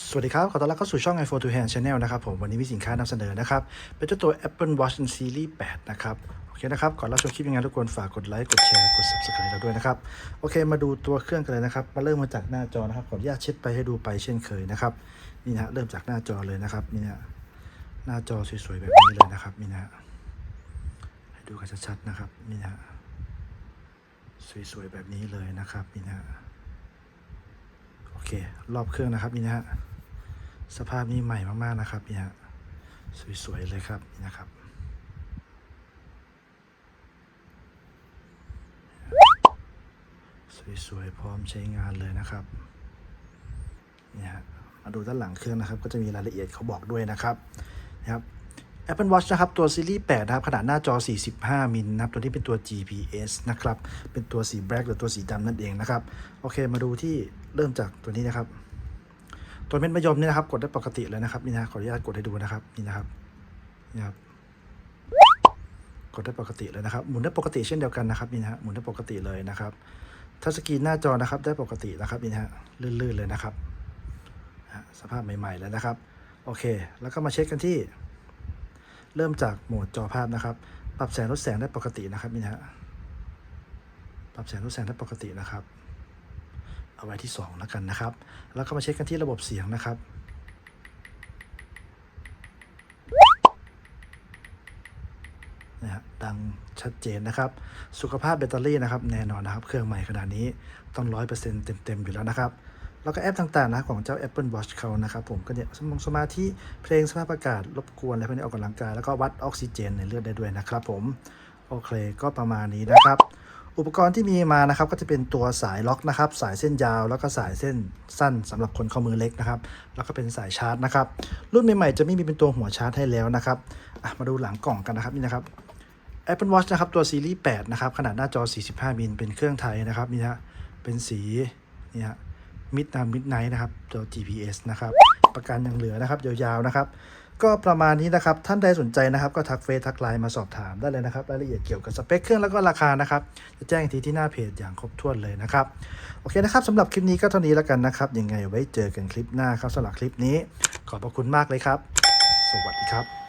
สวัสดีครับ ขอต้อนรับเข้าสู่ช่อง iPhone to Hand Channel นะครับผม วันนี้มีสินค้านำเสนอนะครับ เป็นเจ้าตัว Apple Watch Series 8 นะครับ โอเคนะครับ ก่อนรับชมคลิปยังไงทุกคนฝากกดไลค์ กดแชร์ กด Subscribe เราด้วยนะครับ โอเค มาดูตัวเครื่องกันเลยนะครับ มาเริ่มมาจากหน้าจอนะครับ ขออนุญาตเช็ดไปให้ดูไปเช่นเคยนะครับ นี่นะฮะเริ่มจากหน้าจอเลยนะครับ นี่นะฮะหน้าจอสวยๆแบบนี้เลยนะครับ นี่นะฮะให้ดูกันชัดๆนะครับ นี่นะฮะสวยๆแบบนี้เลยนะครับ นี่นะฮะ รอบเครื่องนะครับนี่นะฮะสภาพนี้ใหม่มากๆนะครับนี่ฮะสวยๆเลยครับนี่นะครับสวยๆพร้อมใช้งานเลยนะครับนี่ฮะมาดูด้านหลังเครื่องนะครับ ก็จะมีรายละเอียดเขาบอกด้วยนะครับนะครับ Apple Watch นะครับ ตัวซีรีส์ 8 นะครับ ขนาดหน้าจอ 45 มิลนะครับ ตัวนี้เป็นตัว GPS นะครับ เป็นตัวสีแบล็กหรือตัวสีดำนั่นเองนะครับ โอเค มาดูที่เริ่มจากตัวนี้นะครับ ตัวเม็ดมะยมนี่นะครับ กดได้ปกติเลยนะครับ นี่นะขออนุญาตกดให้ดูนะครับ นี่นะครับ นี่ครับ กดได้ปกติเลยนะครับ หมุนได้ปกติเช่นเดียวกันนะครับ นี่นะฮะ หมุนได้ปกติเลยนะครับทัชสกรีนหน้าจอนะครับ ได้ปกตินะครับ นี่นะฮะ ลื่นๆเลยนะครับ สภาพใหม่ๆแล้วนะครับ โอเค แล้วก็มาเช็คกันที่ เริ่มจากโหมดจอภาพนะครับ ปรับแสงลดแสงได้ปกตินะครับนี่ฮะ ปรับแสงลดแสงได้ปกตินะครับ เอาไว้ที่ 2 แล้วกันนะครับ แล้วก็มาเช็คกันที่ระบบเสียงนะครับนะฮะดังชัดเจนนะครับ สุขภาพแบตเตอรี่นะครับ แน่นอนนะครับ เครื่องใหม่ขนาดนี้ต้องร้อยเปอร์เซ็นต์เต็ม ๆ อยู่แล้วนะครับ แล้วก็แอปต่างๆนะของเจ้า Apple Watch เขานะครับผมก็เนี่ยสมองสมาธิเพลงสภาพอากาศรบกวนอะไรพวกนี้ออกกำลังกาย แล้วก็วัดออกซิเจนในเลือดได้ด้วยนะครับผม โอเคก็ประมาณนี้นะครับ อุปกรณ์ที่มีมานะครับก็จะเป็นตัวสายล็อกนะครับ สายเส้นยาว แล้วก็สายเส้นสั้นสำหรับคนข้อมือเล็กนะครับ แล้วก็เป็นสายชาร์จนะครับ รุ่นใหม่ๆจะไม่มีเป็นตัวหัวชาร์จให้แล้วนะครับมาดูหลังกล่องกันนะครับนี่นะครับ Apple Watch นะครับตัวซีรีส์8นะครับขนาดหน้าจอ 45มิลเป็นเครื่องไทยนะครับนี่ฮะเป็นสีนี่ฮะ มิดนามิดไนท์นะครับตัว GPS นะครับ ประกันยังเหลือนะครับ ยาวๆนะครับ ก็ประมาณนี้นะครับ ท่านใดสนใจนะครับ ก็ทักเฟซทักไลน์มาสอบถามได้เลยนะครับ รายละเอียดเกี่ยวกับสเปคเครื่องแล้วก็ราคานะครับ จะแจ้งอีกทีที่หน้าเพจอย่างครบถ้วนเลยนะครับ โอเคนะครับสำหรับคลิปนี้ก็เท่านี้แล้วกันนะครับ ยังไงไว้เจอกันคลิปหน้าครับสำหรับคลิปนี้ ขอบพระคุณมากเลยครับ สวัสดีครับ